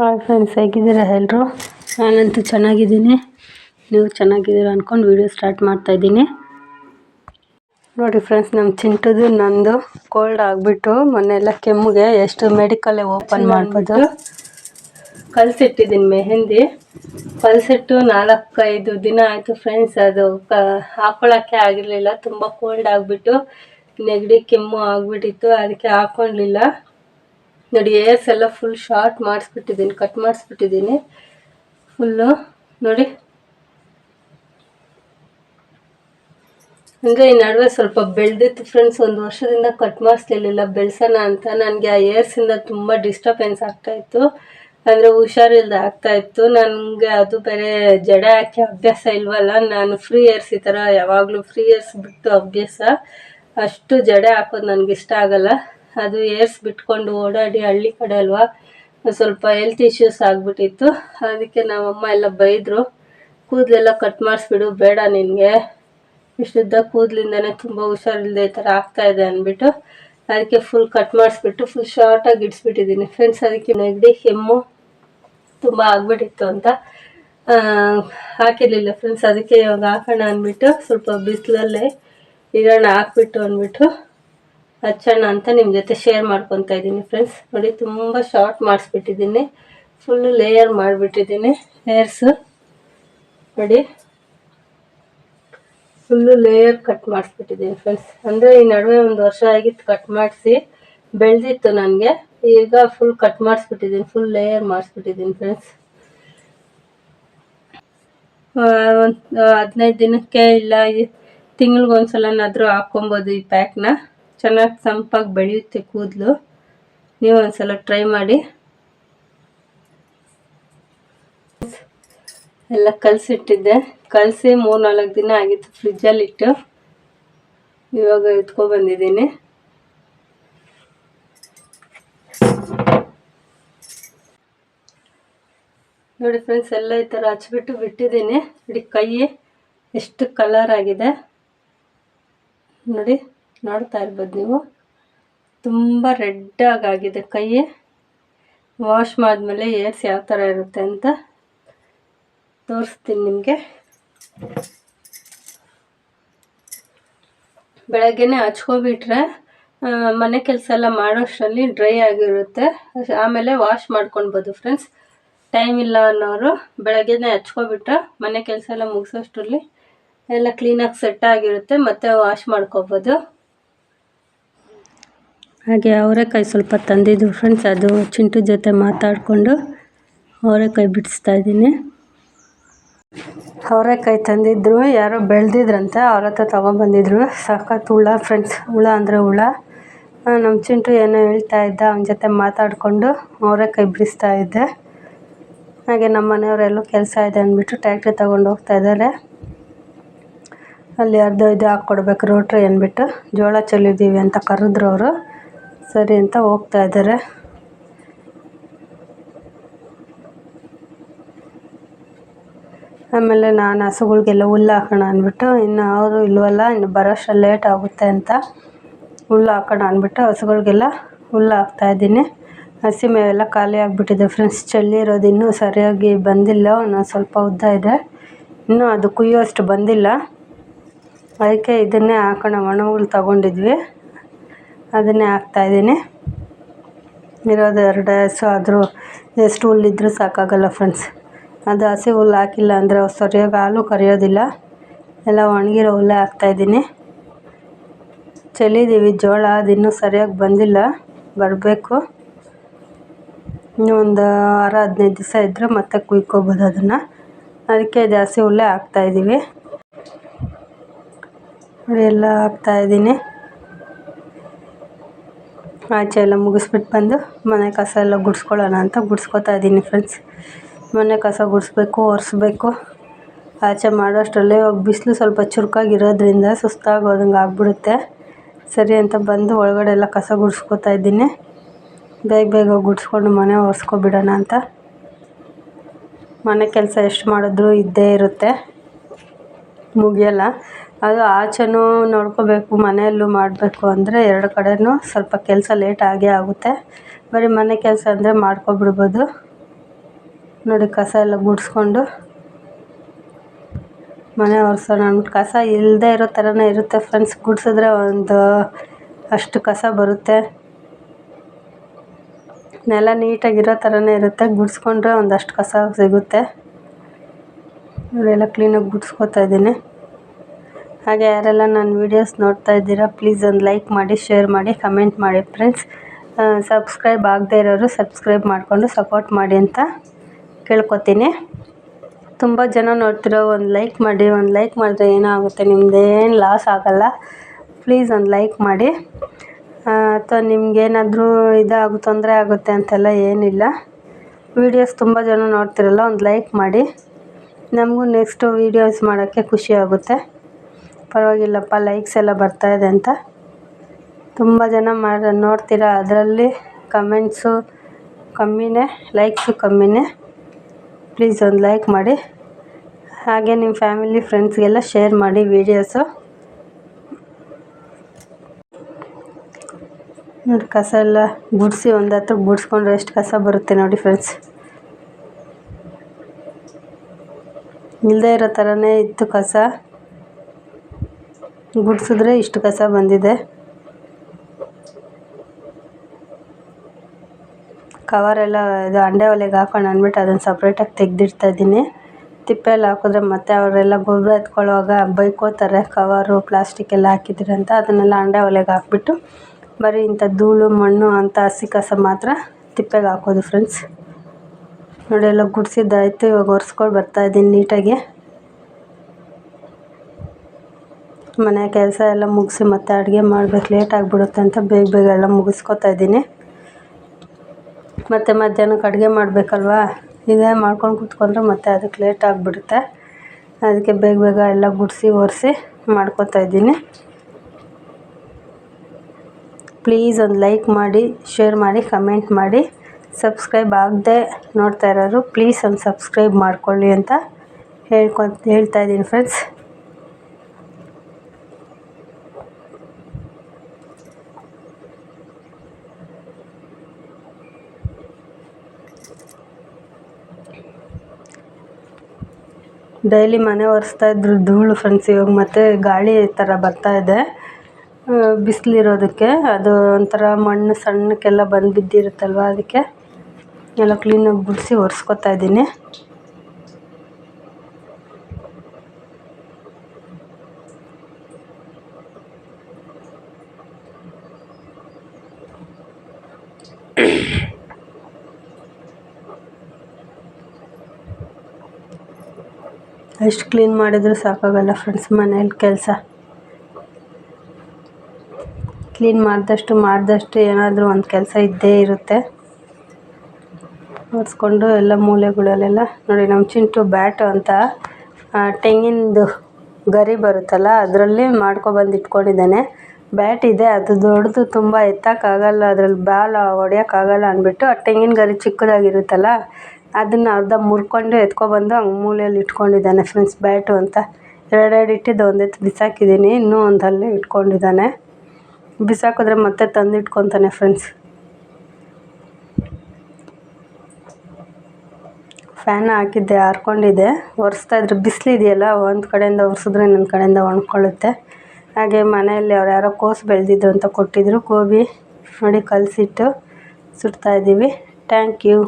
Hi friends ಹೇಗಿದ್ದೀರಾ ಎಲ್ಲರೂ ನಾನಂತೂ ಚೆನ್ನಾಗಿದ್ದೀನಿ. ನೀವು ಚೆನ್ನಾಗಿದ್ದೀರಾ ಅಂದ್ಕೊಂಡು ವೀಡಿಯೋ ಸ್ಟಾರ್ಟ್ ಮಾಡ್ತಾಯಿದ್ದೀನಿ ನೋಡಿ ಫ್ರೆಂಡ್ಸ್ ನಮ್ಮ ಚಿಂಟುದು ನಂದು ಕೋಲ್ಡ್ ಆಗಿಬಿಟ್ಟು ಮೊನ್ನೆಲ್ಲ ಕೆಮ್ಮಿಗೆ ಎಷ್ಟು ಮೆಡಿಕಲ್ಲೇ ಓಪನ್ ಮಾಡ್ಬೋದು ಕಲಸಿಟ್ಟಿದ್ದೀನಿ ಮೆಹಂದಿ. ಕಲಸಿಟ್ಟು ನಾಲ್ಕೈದು ದಿನ ಆಯಿತು ಫ್ರೆಂಡ್ಸ್ ಅದು ಕ ಹಾಕೊಳ್ಳೋಕ್ಕೆ ಆಗಿರಲಿಲ್ಲ. ತುಂಬ ಕೋಲ್ಡ್ ಆಗಿಬಿಟ್ಟು ನೆಗಡಿ ಕೆಮ್ಮು ಆಗಿಬಿಟ್ಟಿತ್ತು ಅದಕ್ಕೆ ಹಾಕ್ಕೊಳ್ಳಿಲ್ಲ ನೋಡಿ ಏರ್ಸ್ ಎಲ್ಲ ಫುಲ್ ಶಾರ್ಟ್ ಮಾಡಿಸ್ಬಿಟ್ಟಿದ್ದೀನಿ ಕಟ್ ಮಾಡಿಸ್ಬಿಟ್ಟಿದ್ದೀನಿ. ಫುಲ್ಲು ನೋಡಿ. ಅಂದರೆ ಈ ನಡುವೆ ಸ್ವಲ್ಪ ಬೆಳೆದಿತ್ತು ಫ್ರೆಂಡ್ಸ್ ಒಂದು ವರ್ಷದಿಂದ ಕಟ್ ಮಾಡಿಸ್ಲಿಲ್ಲ, ಬೆಳೆಸೋಣ ಅಂತ. ನನಗೆ ಆ ಏರ್ಸಿಂದ ತುಂಬ ಡಿಸ್ಟರ್ಬೆನ್ಸ್ ಆಗ್ತಾಯಿತ್ತು ಅಂದರೆ ಆಗ್ತಾ ಆಗ್ತಾಯಿತ್ತು ನನಗೆ ಅದು ಬೇರೆ ಜಡೆ ಹಾಕಿ ಅಭ್ಯಾಸ ಇಲ್ವಲ್ಲ, ನಾನು ಫ್ರೀ ಏರ್ಸ್ ಈ ಥರ ಯಾವಾಗಲೂ ಫ್ರೀ ಏರ್ಸ್ ಬಿಟ್ಟು ಅಭ್ಯಾಸ. ಅಷ್ಟು ಜಡೆ ಹಾಕೋದು ನನಗೆ ಇಷ್ಟ ಆಗಲ್ಲ. ಅದು ಏರ್ಸ್ ಬಿಟ್ಕೊಂಡು ಓಡಾಡಿ ಹಳ್ಳಿ ಕಡೆ ಅಲ್ವಾ? ಸ್ವಲ್ಪ ಹೆಲ್ತ್ ಇಶ್ಯೂಸ್ ಆಗಿಬಿಟ್ಟಿತ್ತು. ಅದಕ್ಕೆ ನಮ್ಮಮ್ಮ ಎಲ್ಲ ಬೈದರು, ಕೂದಲೆಲ್ಲ ಕಟ್ ಮಾಡಿಸ್ಬಿಡು, ಬೇಡ ನಿನಗೆ. ಇಷ್ಟುದ್ದ ಕೂದಲಿಂದನೇ ತುಂಬ ಹುಷಾರಿಲ್ಲದೆ ಈ ಥರ ಆಗ್ತಾಯಿದೆ ಅಂದ್ಬಿಟ್ಟು, ಅದಕ್ಕೆ ಫುಲ್ ಕಟ್ ಮಾಡಿಸ್ಬಿಟ್ಟು ಫುಲ್ ಶಾರ್ಟಾಗಿ ಇಡಿಸ್ಬಿಟ್ಟಿದ್ದೀನಿ. ಫ್ರೆಂಡ್ಸ್ ಅದಕ್ಕೆ ನೆಗಡಿ, ಕೆಮ್ಮು ತುಂಬ ಆಗ್ಬಿಟ್ಟಿತ್ತು ಅಂತ. ಹಾಕಿರಲಿಲ್ಲ ಫ್ರೆಂಡ್ಸ್ ಅದಕ್ಕೆ ಇವಾಗ ಹಾಕೋಣ ಅಂದ್ಬಿಟ್ಟು ಸ್ವಲ್ಪ ಬಿಸಿಲಲ್ಲೇ ಇರೋಣ ಹಾಕ್ಬಿಟ್ಟು ಅಂದ್ಬಿಟ್ಟು ಹಚ್ಚೋಣ ಅಂತ ನಿಮ್ಮ ಜೊತೆ ಶೇರ್ ಮಾಡ್ಕೊತಾ ಇದ್ದೀನಿ ಫ್ರೆಂಡ್ಸ್ ನೋಡಿ, ತುಂಬ ಶಾರ್ಟ್ ಮಾಡಿಸ್ಬಿಟ್ಟಿದ್ದೀನಿ. ಫುಲ್ಲು ಲೇಯರ್ ಮಾಡಿಬಿಟ್ಟಿದ್ದೀನಿ ಲೇಯರ್ಸು ನೋಡಿ ಫುಲ್ಲು ಲೇಯರ್ ಕಟ್ ಮಾಡಿಸ್ಬಿಟ್ಟಿದ್ದೀನಿ ಫ್ರೆಂಡ್ಸ್ ಅಂದರೆ ಈ ನಡುವೆ ಒಂದು ವರ್ಷ ಆಗಿತ್ತು ಕಟ್ ಮಾಡಿಸಿ, ಬೆಳೆದಿತ್ತು ನನಗೆ. ಈಗ ಫುಲ್ ಕಟ್ ಮಾಡಿಸ್ಬಿಟ್ಟಿದ್ದೀನಿ ಫುಲ್ ಲೇಯರ್ ಮಾಡಿಸ್ಬಿಟ್ಟಿದ್ದೀನಿ ಫ್ರೆಂಡ್ಸ್ ಒಂದು, ಹದಿನೈದು ದಿನಕ್ಕೆ ಇಲ್ಲ ತಿಂಗ್ಳಿಗೊಂದ್ಸಲನಾದರೂ ಹಾಕ್ಕೊಬೋದು ಈ ಪ್ಯಾಕ್ನ ಚೆನ್ನಾಗಿ ತಂಪಾಗಿ ಬೆಳೆಯುತ್ತೆ ಕೂದಲು. ನೀವು ಒಂದ್ಸಲ ಟ್ರೈ ಮಾಡಿ. ಎಲ್ಲ ಕಲಸಿಟ್ಟಿದ್ದೆ. ಕಲಸಿ ಮೂರು ನಾಲ್ಕು ದಿನ ಆಗಿತ್ತು ಫ್ರಿಜ್ಜಲ್ಲಿಟ್ಟು ಇವಾಗ ಎತ್ಕೊಬಂದಿದ್ದೀನಿ ನೋಡಿ ಫ್ರೆಂಡ್ಸ್ ಎಲ್ಲ ಈ ಥರ ಹಚ್ಬಿಟ್ಟು ಬಿಟ್ಟಿದ್ದೀನಿ. ನೋಡಿ ಕೈ ಎಷ್ಟು ಕಲರ್ ಆಗಿದೆ. ನೋಡಿ. ನೋಡ್ತಾ ಇರ್ಬೋದು ನೀವು. ತುಂಬ ರೆಡ್ಡಾಗಿದೆ ಕೈ ವಾಶ್ ಮಾಡಿದ್ಮೇಲೆ ಏರ್ಸ್ ಯಾವ ಥರ ಇರುತ್ತೆ ಅಂತ ತೋರಿಸ್ತೀನಿ ನಿಮಗೆ. ಬೆಳಗ್ಗೆನೆ ಹಚ್ಕೊಬಿಟ್ರೆ ಮನೆ ಕೆಲಸ ಎಲ್ಲ ಮಾಡೋಷ್ಟರಲ್ಲಿ ಡ್ರೈ ಆಗಿರುತ್ತೆ. ಆಮೇಲೆ ವಾಶ್ ಮಾಡ್ಕೊಳ್ಬೋದು ಫ್ರೆಂಡ್ಸ್. ಟೈಮ್ ಇಲ್ಲ ಅನ್ನೋರು ಬೆಳಗ್ಗೆನೆ ಹಚ್ಕೊಬಿಟ್ರೆ ಮನೆ ಕೆಲಸ ಎಲ್ಲ ಮುಗಿಸೋಷ್ಟರಲ್ಲಿ ಎಲ್ಲ ಕ್ಲೀನಾಗಿ ಸೆಟ್ ಆಗಿರುತ್ತೆ, ಮತ್ತು ವಾಶ್ ಮಾಡ್ಕೊಬೋದು. ಹಾಗೆ ಅವರೆಕಾಯಿ ಸ್ವಲ್ಪ ತಂದಿದ್ದು ಫ್ರೆಂಡ್ಸ್ ಅದು ಚಿಂಟು ಜೊತೆ ಮಾತಾಡಿಕೊಂಡು ಅವರೆಕಾಯಿ ಬಿಡಿಸ್ತಾ ಇದ್ದೀನಿ. ಅವರೆಕಾಯಿ ತಂದಿದ್ರು, ಯಾರೋ ಬೆಳೆದಿದ್ರಂತೆ, ಅವ್ರ ಹತ್ರ ತೊಗೊಂಬಂದಿದ್ರು ಸಖತ್ ಹುಳ ಫ್ರೆಂಡ್ಸ್ ಹುಳ ಅಂದರೆ ಹುಳ. ನಮ್ಮ ಚಿಂಟು ಏನೋ ಹೇಳ್ತಾ ಇದ್ದ, ಅವನ ಜೊತೆ ಮಾತಾಡಿಕೊಂಡು ಅವರೆಕಾಯಿ ಬಿಡಿಸ್ತಾ ಇದ್ದೆ. ಹಾಗೆ ನಮ್ಮ ಮನೆಯವರೆಲ್ಲೂ ಕೆಲಸ ಇದೆ ಅಂದ್ಬಿಟ್ಟು ಟ್ಯಾಕ್ಟ್ರಿ ತೊಗೊಂಡು ಹೋಗ್ತಾ ಇದ್ದಾರೆ. ಅಲ್ಲಿ ಅರ್ಧ ಇದು ಹಾಕ್ಕೊಡ್ಬೇಕು ರೋಟ್ರಿ ಅಂದ್ಬಿಟ್ಟು. ಜೋಳ ಚೆಲ್ಲಿದ್ದೀವಿ ಅಂತ ಕರೆದ್ರು ಅವರು. ಸರಿ ಅಂತ ಹೋಗ್ತಾ ಇದ್ದಾರೆ. ಆಮೇಲೆ ನಾನು ಹಸುಗಳಿಗೆಲ್ಲ ಹುಲ್ಲು ಹಾಕೋಣ ಅಂದ್ಬಿಟ್ಟು, ಇನ್ನು ಅವರು ಇಲ್ವಲ್ಲ, ಇನ್ನು ಬರೋಷ್ಟು ಲೇಟ್ ಆಗುತ್ತೆ ಅಂತ ಹುಲ್ಲು ಹಾಕೋಣ ಅಂದ್ಬಿಟ್ಟು ಹಸುಗಳಿಗೆಲ್ಲ ಹುಲ್ಲು ಹಾಕ್ತಾಯಿದ್ದೀನಿ ಹಸಿ ಮೇವೆಲ್ಲ ಖಾಲಿ ಆಗಿಬಿಟ್ಟಿದೆ ಫ್ರೆಂಡ್ಸ್ ಚೆಲ್ಲಿರೋದು ಇನ್ನೂ ಸರಿಯಾಗಿ ಬಂದಿಲ್ಲ ಒಂದು ಸ್ವಲ್ಪ ಉದ್ದ ಇದೆ. ಇನ್ನೂ ಅದು ಕುಯ್ಯೋಷ್ಟು ಬಂದಿಲ್ಲ. ಅದಕ್ಕೆ ಇದನ್ನೇ ಹಾಕೋಣ, ಒಣ ಹುಲ್ಲು ತಗೊಂಡಿದ್ವಿ. ಅದನ್ನೇ ಹಾಕ್ತಾಯಿದ್ದೀನಿ ಇರೋದು ಎರಡು ಹಸು ಆದರೂ ಎಷ್ಟು ಹುಲ್ಲಿದ್ರೂ ಸಾಕಾಗಲ್ಲ ಫ್ರೆಂಡ್ಸ್ ಅದು ಹಸಿ ಹುಲ್ಲು ಹಾಕಿಲ್ಲ ಅಂದರೆ ಸರಿಯಾಗಿ ಹಾಲು ಕರೆಯೋದಿಲ್ಲ. ಎಲ್ಲ ಒಣಗಿರೋ ಹುಲ್ಲೇ ಹಾಕ್ತಾಯಿದ್ದೀನಿ ಚೆಲ್ಲಿದ್ದೀವಿ ಜೋಳ ಅದು ಇನ್ನೂ ಸರಿಯಾಗಿ ಬಂದಿಲ್ಲ, ಬರಬೇಕು. ಇನ್ನೂ ಒಂದು ವಾರ, ಹದಿನೈದು ದಿವಸ ಇದ್ದರೆ ಮತ್ತೆ ಕುಯ್ಕೋಬೋದು ಅದನ್ನು. ಅದಕ್ಕೆ ಜಾಸ್ತಿ ಹುಲ್ಲೇ ಹಾಕ್ತಾಯಿದ್ದೀವಿ ಎಲ್ಲ ಹಾಕ್ತಾಯಿದ್ದೀನಿ ಆಚೆ ಎಲ್ಲ ಮುಗಿಸ್ಬಿಟ್ಟು ಬಂದು ಮನೆ ಕಸ ಎಲ್ಲ ಗುಡಿಸ್ಕೊಳ್ಳೋಣ ಅಂತ ಗುಡಿಸ್ಕೊತಾ ಇದ್ದೀನಿ ಫ್ರೆಂಡ್ಸ್ ಮನೆ ಕಸ ಗುಡಿಸ್ಬೇಕು, ಒರೆಸ್ಬೇಕು. ಆಚೆ ಮಾಡೋಷ್ಟರಲ್ಲೇ ಇವಾಗ ಬಿಸಿಲು ಸ್ವಲ್ಪ ಚುರುಕಾಗಿರೋದ್ರಿಂದ ಸುಸ್ತಾಗೋದಂಗೆ ಆಗ್ಬಿಡುತ್ತೆ. ಸರಿ ಅಂತ ಬಂದು ಒಳಗಡೆ ಎಲ್ಲ ಕಸ ಗುಡಿಸ್ಕೊತಾ ಇದ್ದೀನಿ. ಬೇಗ ಬೇಗ ಗುಡಿಸ್ಕೊಂಡು ಮನೆ ಒರೆಸ್ಕೊಬಿಡೋಣ ಅಂತ. ಮನೆ ಕೆಲಸ ಎಷ್ಟು ಮಾಡಿದ್ರೂ ಇದ್ದೇ ಇರುತ್ತೆ. ಮುಗಿಯಲ್ಲ. ಅದು ಆಚೆನೂ ನೋಡ್ಕೋಬೇಕು, ಮನೆಯಲ್ಲೂ ಮಾಡಬೇಕು ಅಂದರೆ ಎರಡು ಕಡೆಯೂ ಸ್ವಲ್ಪ ಕೆಲಸ ಲೇಟ್ ಆಗೇ ಆಗುತ್ತೆ. ಬರೀ ಮನೆ ಕೆಲಸ ಅಂದರೆ ಮಾಡ್ಕೊಬಿಡ್ಬೋದು. ನೋಡಿ ಕಸ ಎಲ್ಲ ಗುಡಿಸ್ಕೊಂಡು. ಮನೆ ಒರೆಸೋಣ ಅಂದ್ಬಿಟ್ಟು ಕಸ ಇಲ್ಲದೆ ಇರೋ ಥರನೇ ಇರುತ್ತೆ ಫ್ರೆಂಡ್ಸ್ ಗುಡಿಸಿದ್ರೆ ಒಂದು ಅಷ್ಟು ಕಸ ಬರುತ್ತೆ. ನೆಲ ನೀಟಾಗಿರೋ ಥರನೇ ಇರುತ್ತೆ. ಗುಡಿಸ್ಕೊಂಡ್ರೆ ಒಂದಷ್ಟು ಕಸ ಸಿಗುತ್ತೆ. ಎಲ್ಲ ಕ್ಲೀನಾಗಿ ಗುಡಿಸ್ಕೊತಾ ಇದ್ದೀನಿ. ಹಾಗೆ ಯಾರೆಲ್ಲ ನನ್ನ ವೀಡಿಯೋಸ್ ನೋಡ್ತಾ ಇದ್ದೀರಾ ಪ್ಲೀಸ್ ಒಂದು ಲೈಕ್ ಮಾಡಿ ಶೇರ್ ಮಾಡಿ ಕಮೆಂಟ್ ಮಾಡಿ ಫ್ರೆಂಡ್ಸ್ ಸಬ್ಸ್ಕ್ರೈಬ್ ಆಗದೆ ಇರೋರು ಸಬ್ಸ್ಕ್ರೈಬ್ ಮಾಡಿಕೊಂಡು ಸಪೋರ್ಟ್ ಮಾಡಿ ಅಂತ ಕೇಳ್ಕೊತೀನಿ. ತುಂಬ ಜನ ನೋಡ್ತಿರೋ ಒಂದು ಲೈಕ್ ಮಾಡಿ, ಒಂದು ಲೈಕ್ ಮಾಡಿದ್ರೆ ಏನಾಗುತ್ತೆ ನಿಮ್ಮದೇನು ಲಾಸ್ ಆಗೋಲ್ಲ. ಪ್ಲೀಸ್ ಒಂದು ಲೈಕ್ ಮಾಡಿ. ಅಥವಾ ನಿಮ್ಗೇನಾದರೂ ಇದಾಗು, ತೊಂದರೆ ಆಗುತ್ತೆ ಅಂತೆಲ್ಲ ಏನಿಲ್ಲ. ವೀಡಿಯೋಸ್ ತುಂಬ ಜನ ನೋಡ್ತಿರಲ್ಲ, ಒಂದು ಲೈಕ್ ಮಾಡಿ. ನಮಗೂ ನೆಕ್ಸ್ಟು ವೀಡಿಯೋಸ್ ಮಾಡೋಕ್ಕೆ ಖುಷಿ ಆಗುತ್ತೆ. ಪರವಾಗಿಲ್ಲಪ್ಪ ಲೈಕ್ಸ್ ಎಲ್ಲ ಇದೆ ಅಂತ. ತುಂಬ ಜನ ಮಾಡಿ, ನೋಡ್ತೀರ, ಅದರಲ್ಲಿ ಕಮೆಂಟ್ಸು ಕಮ್ಮಿನೇ ಲೈಕ್ಸು ಕಮ್ಮಿನೇ. ಪ್ಲೀಸ್ ಒಂದು ಲೈಕ್ ಮಾಡಿ. ಹಾಗೆ ನಿಮ್ಮ ಫ್ಯಾಮಿಲಿ ಫ್ರೆಂಡ್ಸ್ಗೆಲ್ಲ ಶೇರ್ ಮಾಡಿ ವೀಡಿಯೋಸು ನೋಡಿ ಕಸ ಎಲ್ಲ ಗುಡಿಸಿ ಒಂದು ಹತ್ರ ಗುಡಿಸ್ಕೊಂಡ್ರೆ ಎಷ್ಟು ಕಸ ಬರುತ್ತೆ ನೋಡಿ ಫ್ರೆಂಡ್ಸ್ ಇಲ್ಲದೇ ಇರೋ ಥರನೇ ಇತ್ತು ಕಸ. ಗುಡಿಸಿದ್ರೆ ಇಷ್ಟು ಕಸ ಬಂದಿದೆ. ಕವರೆಲ್ಲ ಇದು ಹಂಡೆ ಒಲೆಗೆ ಹಾಕೊಂಡು ಅಂದ್ಬಿಟ್ಟು ಅದನ್ನು ಸಪ್ರೇಟಾಗಿ ತೆಗೆದಿಡ್ತಾ ಇದ್ದೀನಿ. ತಿಪ್ಪೆಯಲ್ಲಿ ಹಾಕಿದ್ರೆ ಮತ್ತೆ ಅವರೆಲ್ಲ ಗೊಬ್ಬರ ಎತ್ಕೊಳ್ಳುವಾಗ ಬೈಕೋತಾರೆ ಕವರು ಪ್ಲಾಸ್ಟಿಕ್ ಎಲ್ಲ ಹಾಕಿದ್ರಂತ ಅದನ್ನೆಲ್ಲ ಹಂಡೆ ಒಲೆಗೆ ಹಾಕ್ಬಿಟ್ಟು ಬರೀ ಇಂಥ ಧೂಳು, ಮಣ್ಣು ಅಂತ ಹಸಿ ಕಸ ಮಾತ್ರ ತಿಪ್ಪೆಗೆ ಹಾಕೋದು ಫ್ರೆಂಡ್ಸ್ ನೋಡಿ ಎಲ್ಲ ಗುಡಿಸಿದ್ದಾಯ್ತು, ಇವಾಗ ಒರೆಸ್ಕೊಂಡು ಬರ್ತಾಯಿದ್ದೀನಿ ನೀಟಾಗಿ. ಮನೆ ಕೆಲಸ ಎಲ್ಲ ಮುಗಿಸಿ ಮತ್ತೆ ಅಡುಗೆ ಮಾಡ್ಬೇಕು ಲೇಟ್ ಆಗಿಬಿಡುತ್ತೆ ಅಂತ ಬೇಗ ಬೇಗ ಎಲ್ಲ ಮುಗಿಸ್ಕೊತಾ ಇದ್ದೀನಿ. ಮತ್ತು ಮಧ್ಯಾಹ್ನಕ್ಕೆ ಅಡುಗೆ ಮಾಡಬೇಕಲ್ವಾ? ಇದೇ ಮಾಡ್ಕೊಂಡು ಕೂತ್ಕೊಂಡ್ರೆ ಮತ್ತೆ ಅದಕ್ಕೆ ಲೇಟ್ ಆಗಿಬಿಡುತ್ತೆ. ಅದಕ್ಕೆ ಬೇಗ ಬೇಗ ಎಲ್ಲ ಗುಡಿಸಿ ಒರೆಸಿ ಮಾಡ್ಕೊತಾ ಇದ್ದೀನಿ. ಪ್ಲೀಸ್ ಒಂದು ಲೈಕ್ ಮಾಡಿ ಶೇರ್ ಮಾಡಿ ಕಮೆಂಟ್ ಮಾಡಿ. ಸಬ್ಸ್ಕ್ರೈಬ್ ಆಗದೆ ನೋಡ್ತಾ ಇರೋರು ಪ್ಲೀಸ್ ಒಂದು ಸಬ್ಸ್ಕ್ರೈಬ್ ಮಾಡ್ಕೊಳ್ಳಿ ಅಂತ ಹೇಳ್ಕೊ, ಹೇಳ್ತಾ ಇದ್ದೀನಿ ಫ್ರೆಂಡ್ಸ್ ಡೈಲಿ ಮನೆ ಒರೆಸ್ತಾ ಇದ್ದರು ಧೂಳು ಫ್ರೆಂಡ್ಸ್ ಇವಾಗ ಮತ್ತೆ ಗಾಳಿ ಥರ ಬರ್ತಾ ಇದೆ. ಬಿಸಿಲಿರೋದಕ್ಕೆ ಅದು ಒಂಥರ ಮಣ್ಣು ಸಣ್ಣಕ್ಕೆಲ್ಲ ಬಂದು ಬಿದ್ದಿರುತ್ತಲ್ವ ಅದಕ್ಕೆ ಎಲ್ಲ ಕ್ಲೀನಾಗಿ ಗುಡಿಸಿ ಒರೆಸ್ಕೊತಾ ಇದ್ದೀನಿ. ಎಷ್ಟು ಕ್ಲೀನ್ ಮಾಡಿದರೂ ಸಾಕಾಗಲ್ಲ ಫ್ರೆಂಡ್ಸ್ ಮನೇಲಿ ಕೆಲಸ. ಕ್ಲೀನ್ ಮಾಡಿದಷ್ಟು ಮಾಡಿದಷ್ಟು ಏನಾದರೂ ಒಂದು ಕೆಲಸ ಇದ್ದೇ ಇರುತ್ತೆ. ಒರೆಸ್ಕೊಂಡು ಎಲ್ಲ ಮೂಲೆಗಳಲ್ಲೆಲ್ಲ ನೋಡಿ ನಮ್ಮ ಚಿಂಟು ಬ್ಯಾಟು ಅಂತ ತೆಂಗಿನದು ಗರಿ ಬರುತ್ತಲ್ಲ, ಅದರಲ್ಲಿ ಮಾಡ್ಕೊಬಂದು ಇಟ್ಕೊಂಡಿದ್ದಾನೆ. ಬ್ಯಾಟ್ ಇದೆ, ಅದು ದೊಡ್ಡದು ತುಂಬ ಎತ್ತಕ್ಕಾಗಲ್ಲ, ಅದ್ರಲ್ಲಿ ಬಾಲ್ ಹೊಡ್ಯೋಕ್ಕಾಗಲ್ಲ ಅಂದ್ಬಿಟ್ಟು ಆ ತೆಂಗಿನ ಗರಿ ಚಿಕ್ಕದಾಗಿರುತ್ತಲ್ಲ ಅದನ್ನು ಅರ್ಧ ಮುರ್ಕೊಂಡು ಎತ್ಕೊಬಂದು ಹಂಗೆ ಮೂಲೆಯಲ್ಲಿ ಇಟ್ಕೊಂಡಿದ್ದಾನೆ. ಫ್ರೆಂಡ್ಸ್, ಬ್ಯಾಟು ಅಂತ. ಎರಡೆರಡು ಇಟ್ಟಿದ್ದು, ಒಂದೆತ್ತು ಬಿಸಾಕಿದ್ದೀನಿ. ಇನ್ನೂ ಒಂದು ಅಲ್ಲೇ ಇಟ್ಕೊಂಡಿದ್ದಾನೆ. ಬಿಸಾಕಿದ್ರೆ ಮತ್ತೆ ತಂದು ಇಟ್ಕೊತಾನೆ ಫ್ರೆಂಡ್ಸ್. ಫ್ಯಾನ್ ಹಾಕಿದ್ದೆ ಹಾರ್ಕೊಂಡಿದ್ದೆ ಒರೆಸ್ತಾ ಇದ್ರೆ. ಬಿಸಿಲಿದೆಯಲ್ಲ ಒಂದು ಕಡೆಯಿಂದ ಒರೆಸಿದ್ರೆ ಇನ್ನೊಂದು ಕಡೆಯಿಂದ ಒಣ್ಕೊಳ್ಳುತ್ತೆ. ಹಾಗೆ ಮನೆಯಲ್ಲಿ ಅವ್ರು ಯಾರೋ ಕೋಸು ಬೆಳೆದಿದ್ರು ಅಂತ ಕೊಟ್ಟಿದ್ರು. ಗೋಬಿ ನೋಡಿ ಕಲಸಿಟ್ಟು ಸುಡ್ತಾಯಿದ್ದೀವಿ ಥ್ಯಾಂಕ್ ಯು.